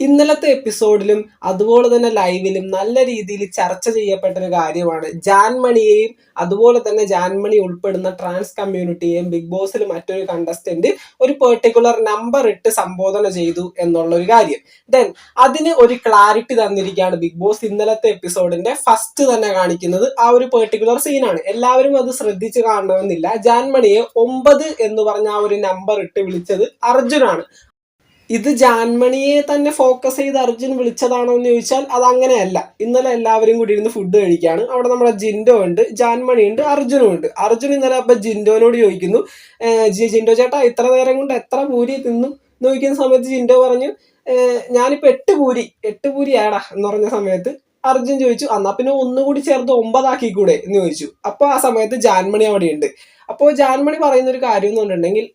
ഇന്നലത്തെ എപ്പിസോഡിലും അതുപോലെ തന്നെ ലൈവിലും നല്ല രീതിയിൽ ചർച്ച ചെയ്യപ്പെട്ട ഒരു കാര്യമാണ്. ജാൻമണിയെയും അതുപോലെ തന്നെ ജാൻമണി ഉൾപ്പെടുന്ന ട്രാൻസ് കമ്മ്യൂണിറ്റിയെയും ബിഗ് ബോസിൽ മറ്റൊരു കണ്ടസ്റ്റന്റ് ഒരു പെർട്ടിക്കുലർ നമ്പർ ഇട്ട് സംബോധന ചെയ്തു എന്നുള്ള ഒരു കാര്യം. ദെൻ അതിന് ഒരു ക്ലാരിറ്റി തന്നിരിക്കുകയാണ് ബിഗ് ബോസ് ഇന്നലത്തെ എപ്പിസോഡിന്റെ ഫസ്റ്റ് തന്നെ കാണിക്കുന്നത് ആ ഒരു പെർട്ടിക്കുലർ സീനാണ് എല്ലാവരും അത് ശ്രദ്ധിച്ച് കാണണമെന്നില്ല. ജാൻമണിയെ ഒമ്പത് എന്ന് പറഞ്ഞ ആ ഒരു നമ്പർ ഇട്ട് വിളിച്ചത് അർജുനാണ്. ഇത് ജാൻമണിയെ തന്നെ ഫോക്കസ് ചെയ്ത് അർജുൻ വിളിച്ചതാണോ എന്ന് ചോദിച്ചാൽ അത് അങ്ങനെയല്ല ഇന്നലെ എല്ലാവരും കൂടി ഇരുന്ന് ഫുഡ് കഴിക്കുകയാണ് അവിടെ നമ്മുടെ ജിൻഡോ ഉണ്ട് ജാൻമണി ഉണ്ട് അർജുനും ഉണ്ട്. അർജുൻ ഇന്നലെ അപ്പം ജിൻഡോനോട് ചോദിക്കുന്നു ജിൻഡോ ചേട്ടാ ഇത്ര നേരം കൊണ്ട് എത്ര പൂരി തിന്നു? എന്ന് ചോദിക്കുന്ന സമയത്ത് ജിൻഡോ പറഞ്ഞു ഞാനിപ്പോൾ ഞാനിപ്പോ എട്ട് പൂരി എട്ട് പൂരി ആടാ എന്ന് പറഞ്ഞ സമയത്ത് അർജുൻ ചോദിച്ചു എന്നാ പിന്നെ ഒന്നുകൂടി ചേർത്ത് ഒമ്പതാക്കിക്കൂടെ? എന്ന് ചോദിച്ചു. അപ്പോൾ ആ സമയത്ത് ജാൻമണി അവിടെ ഉണ്ട് അപ്പോൾ ജാൻമണി പറയുന്ന ഒരു കാര്യം എന്ന് പറഞ്ഞിട്ടുണ്ടെങ്കിൽ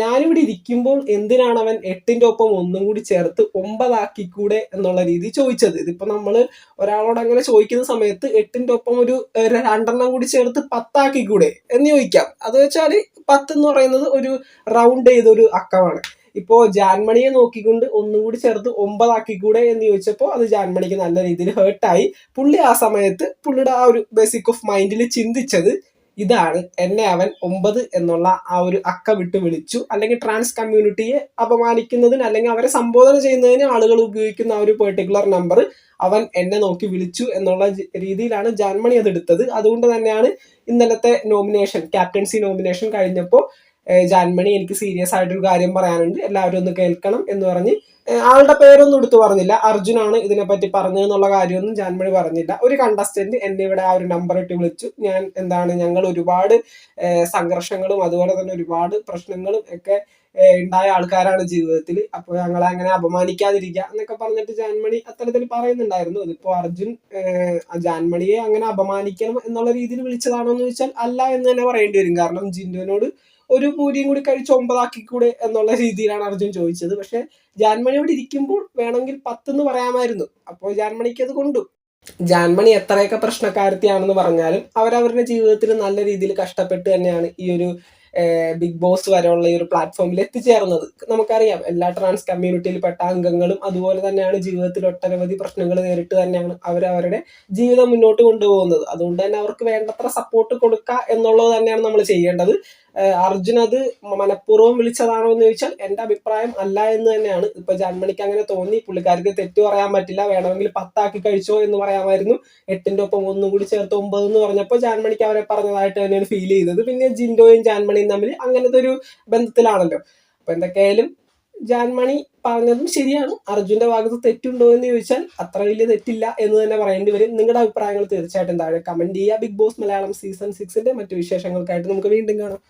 ഞാനിവിടെ ഇരിക്കുമ്പോൾ എന്തിനാണ് അവൻ എട്ടിന്റെ ഒപ്പം ഒന്നും കൂടി ചേർത്ത് ഒമ്പതാക്കി കൂടെ എന്നുള്ള രീതി ചോദിച്ചത്. ഇതിപ്പോൾ നമ്മൾ ഒരാളോട് അങ്ങനെ ചോദിക്കുന്ന സമയത്ത് എട്ടിന്റെ ഒപ്പം ഒരു രണ്ടെണ്ണം കൂടി ചേർത്ത് പത്താക്കി കൂടെ എന്ന് ചോദിക്കാം. അത് വെച്ചാൽ പത്ത് എന്ന് പറയുന്നത് ഒരു റൗണ്ട് ചെയ്തൊരു അക്കമാണ്. ഇപ്പോൾ ജാൻമണിയെ നോക്കിക്കൊണ്ട് ഒന്നും കൂടി ചേർത്ത് ഒമ്പതാക്കി കൂടെ എന്ന് ചോദിച്ചപ്പോൾ അത് ജാൻമണിക്ക് നല്ല രീതിയിൽ ഹേർട്ടായി പുള്ളി ആ സമയത്ത് പുള്ളിയുടെ ആ ഒരു ബേസിക് ഓഫ് മൈൻഡിൽ ചിന്തിച്ചത് ഇതാണ് എന്നെ അവൻ ഒമ്പത് എന്നുള്ള ആ ഒരു അക്ക വിട്ട് വിളിച്ചു. അല്ലെങ്കിൽ ട്രാൻസ് കമ്മ്യൂണിറ്റിയെ അപമാനിക്കുന്നതിന് അല്ലെങ്കിൽ അവരെ സംബോധന ചെയ്യുന്നതിന് ആളുകൾ ഉപയോഗിക്കുന്ന ആ ഒരു പെർട്ടിക്കുലർ നമ്പർ അവൻ എന്നെ നോക്കി വിളിച്ചു എന്നുള്ള രീതിയിലാണ് ജാൻമണി അതെടുത്തത് അതുകൊണ്ട് തന്നെയാണ് ഇന്നലത്തെ നോമിനേഷൻ ക്യാപ്റ്റൻസി നോമിനേഷൻ കഴിഞ്ഞപ്പോൾ ജാൻമണി എനിക്ക് സീരിയസ് ആയിട്ടൊരു കാര്യം പറയാനുണ്ട്. എല്ലാവരും ഒന്ന് കേൾക്കണം എന്ന് പറഞ്ഞ് ആളുടെ പേരൊന്നും എടുത്തു പറഞ്ഞില്ല. അർജുനാണ് ഇതിനെപ്പറ്റി പറഞ്ഞതെന്നുള്ള കാര്യമൊന്നും ജാൻമണി പറഞ്ഞില്ല. ഒരു കണ്ടസ്റ്റന്റ് എന്നെ ഇവിടെ ആ ഒരു നമ്പർ ഇട്ട് വിളിച്ചു. ഞാൻ എന്താണ് ഞങ്ങൾ ഒരുപാട് സംഘർഷങ്ങളും അതുപോലെ തന്നെ ഒരുപാട് പ്രശ്നങ്ങളും ഒക്കെ ഉണ്ടായ ആൾക്കാരാണ് ജീവിതത്തിൽ. അപ്പോൾ ഞങ്ങളെ അങ്ങനെ അപമാനിക്കാതിരിക്കുക എന്നൊക്കെ പറഞ്ഞിട്ട് ജാൻമണി അത്തരത്തിൽ പറയുന്നുണ്ടായിരുന്നു. അതിപ്പോ അർജുൻ ജാൻമണിയെ അങ്ങനെ അപമാനിക്കണം എന്നുള്ള രീതിയിൽ വിളിച്ചതാണോ എന്ന് ചോദിച്ചാൽ അല്ല എന്ന് തന്നെ പറയേണ്ടി വരും. കാരണം ജിൻഡുവിനോട് ഒരു പൂരിയും കൂടി കഴിച്ച് ഒമ്പതാക്കി കൂടെ എന്നുള്ള രീതിയിലാണ് അർജുൻ ചോദിച്ചത്. പക്ഷെ ജാൻമണി ഇവിടെ ഇരിക്കുമ്പോൾ വേണമെങ്കിൽ പത്തെന്ന് പറയാമായിരുന്നു. അപ്പോൾ ജാൻമണിക്ക് അത് കൊണ്ടു. ജാൻമണി എത്രയൊക്കെ പ്രശ്നക്കാരത്തിയാണെന്ന് പറഞ്ഞാലും അവരവരുടെ ജീവിതത്തിൽ നല്ല രീതിയിൽ കഷ്ടപ്പെട്ട് തന്നെയാണ് ഈ ഒരു ബിഗ് ബോസ് വരെയുള്ള ഈ ഒരു പ്ലാറ്റ്ഫോമിൽ എത്തിച്ചേർന്നത്. നമുക്കറിയാം എല്ലാ ട്രാൻസ് കമ്മ്യൂണിറ്റിയിൽ പെട്ട അംഗങ്ങളും അതുപോലെ തന്നെയാണ് ജീവിതത്തിൽ ഒട്ടനവധി പ്രശ്നങ്ങൾ നേരിട്ട് തന്നെയാണ് അവർ അവരുടെ ജീവിതം മുന്നോട്ട് കൊണ്ടുപോകുന്നത്. അതുകൊണ്ട് തന്നെ അവർക്ക് വേണ്ടത്ര സപ്പോർട്ട് കൊടുക്കുക എന്നുള്ളത് തന്നെയാണ് നമ്മൾ ചെയ്യേണ്ടത്. അർജുൻ അത് മനഃപൂർവം വിളിച്ചതാണോ എന്ന് ചോദിച്ചാൽ എന്റെ അഭിപ്രായം അല്ല എന്ന് തന്നെയാണ്. ഇപ്പൊ ജന്മണിക്ക് അങ്ങനെ തോന്നി. പുള്ളിക്കാർക്ക് തെറ്റ് പറയാൻ പറ്റില്ല. വേണമെങ്കിൽ പത്താക്കി കഴിച്ചോ എന്ന് പറയാമായിരുന്നു. എട്ടിന്റെ ഒപ്പം ഒന്നും കൂടി ചേർത്ത് ഒമ്പത് എന്ന് പറഞ്ഞപ്പോൾ ജാൻമണിക്ക് അവരെ പറഞ്ഞതായിട്ട് തന്നെയാണ് ഫീൽ ചെയ്തത്. പിന്നെ ജിൻഡോയും ജാൻമണിയും തമ്മിൽ അങ്ങനത്തെ ഒരു ബന്ധത്തിലാണല്ലോ. അപ്പൊ എന്തൊക്കെയായാലും ജാൻമണി പറഞ്ഞതും ശരിയാണ്. അർജുന്റെ ഭാഗത്ത് തെറ്റുണ്ടോ എന്ന് ചോദിച്ചാൽ അത്ര വലിയ തെറ്റില്ല എന്ന് തന്നെ പറയേണ്ടി വരും. നിങ്ങളുടെ അഭിപ്രായങ്ങൾ തീർച്ചയായിട്ടും താഴെ കമന്റ് ചെയ്യുക. ബിഗ് ബോസ് മലയാളം സീസൺ സിക്സിന്റെ മറ്റു വിശേഷങ്ങൾക്കായിട്ട് നമുക്ക് വീണ്ടും കാണാം.